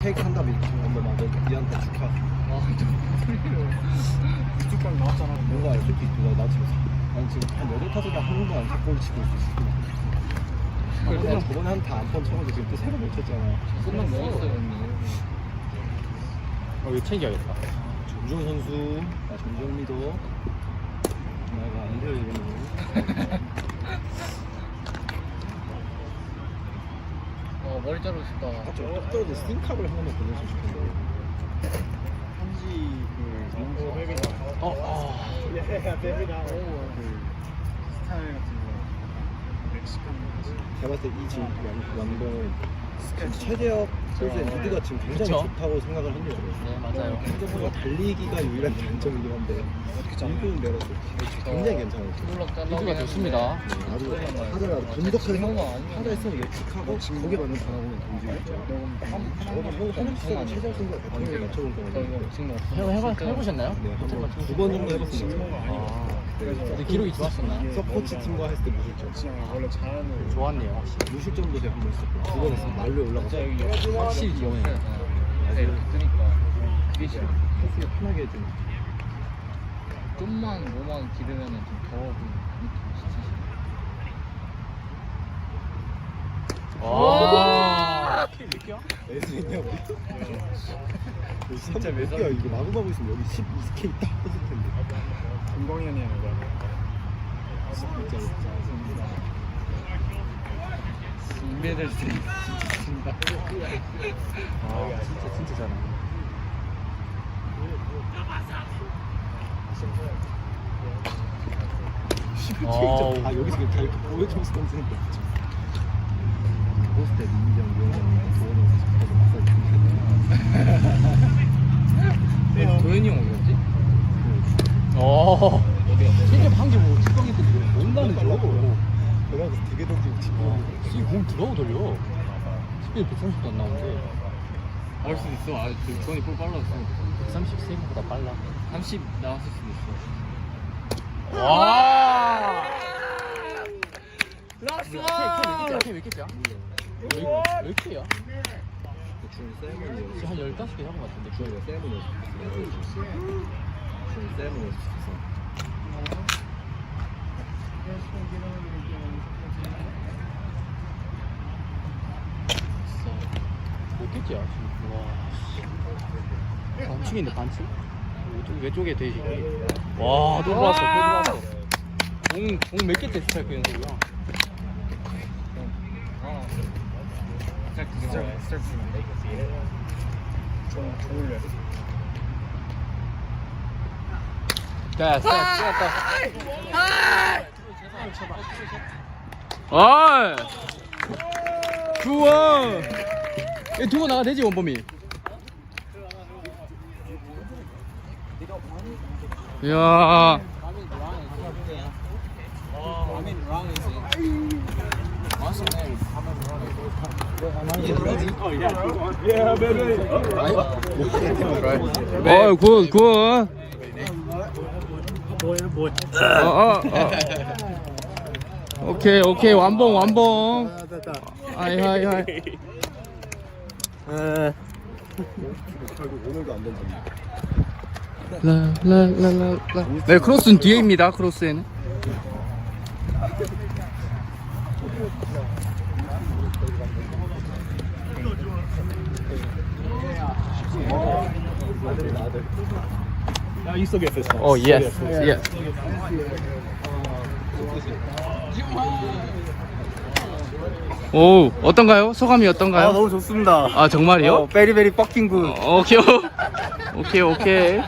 케이크 한 다음에 이렇게 한번 막 너- 니한테 축하. 뚝방 나왔잖아. 뭔가 솔직히 누가 나 지금 난 지금 한 여덟 타석에 한 번도 안 탁골 치고 있어. 그래서 저번에 한타 안번 쳐가지고 지금 또 새로 못 쳤잖아. 끝만 먹었어요 어, 이거 챙겨야겠다. 정준 선수, 아 정정미도 나가 안 돼요 이런 거. 머리 자르고 싶다. 딱 떨어져. 스팅캅을 하나만 보내주고 싶은데. 한지 그 정보 베비나 어, 어. 그 스타일 같은 거. 멕시칸 제가 봤을 때 이 지금 완봉은 최대역 선수의 리드가 지금 굉장히 그쵸? 좋다고 생각을 합니다. 네 맞아요 최대선수가 달리기가 유일한 단점이긴 한데 일본 내로서 굉장히 괜찮아요. 리드가 좋습니다. 아주 하더라도 분석하게 그런 거 아니야? 하다 했으면 예측하고 거기에 맞는 전화보는 던지겠죠. 저도 형 하나씩 최대 선수가 대통령에 맞춰볼 거거든요. 지금 해, 해봐, 해보셨나요? 네, 한번 두 번 정도 해봤습니다. 아, 네. 근데 기록이 좋았었나요? 서포츠 팀과 했을 때 무실점. 그냥 원래 잘하는 좋았네요. 확실히. 무실점도 제가 한번 했었고 두 번 했어요. 말로 올라가서 확실히 기억나요. 네 이렇게 뜨니까 그게 싫어 패스가 편하게 해주는. 좀만 뭐만 기르면은 좀 더워 보이는 느낌 진짜 싫어 와. 애들 있냐고. 진짜 몇 개야 이거 마구마구 있으면 여기 12K 딱 떴을 텐데. 금광현이 아니라. 진짜 진짜. 인베될 때 진짜 진다 아, 진짜 진짜 잘해. 아우. 아 여기서 다 이렇게 보여주면서 던지는 거같 죠. 포스트 민정 위원장 도현이 형 어디였지? 어. 챙겨 방지 뭐 축구기 때 온다는. 거. 그러면서 되게 던지고 치고. 지금 공 들어오 돌려. 스피드 130도 안 나오는데 나올 수도 있어 아 그, 도현이 볼 빨랐어 130 세이브보다 빨라. 30 나왔을 수도 있어 와. 라스 몇개 야? 몇 개야? 중 세븐이었어. 지금 한 15개 한것 같은데. 중이가 세븐이었어. 중 세븐이었어. 몇 개째야 지금? 와. 씨. 반칙인데 반칙? 왼쪽, 왼쪽에 돼지기. 와, 또 들어왔어, 또 들어왔어. 공, 공몇 개째 스트라이크 연속이야? 어 진짜 그거 진짜, 진짜 좀 좋을래. 됐어, 됐다. 아! 좋아! 이 두고 나가 되지, 원범이? 이야. 어, 굿, 굿. 어, 어, 어. 오케이, 오케이. 완봉, 완봉. 하이, 하이, 하이. 오늘도 안 던졌네. 라라 라 라 라. 네, 크로스는 뒤에입니다. 크로스에는. 야 있어겠어. 어, 예스. 예. 오, 어떤가요? 소감이 어떤가요? 아 너무 좋습니다. 아, 정말이요? 어, 베리베리 뻑킹 굿. 어, 오케이. 오케이, 오케이.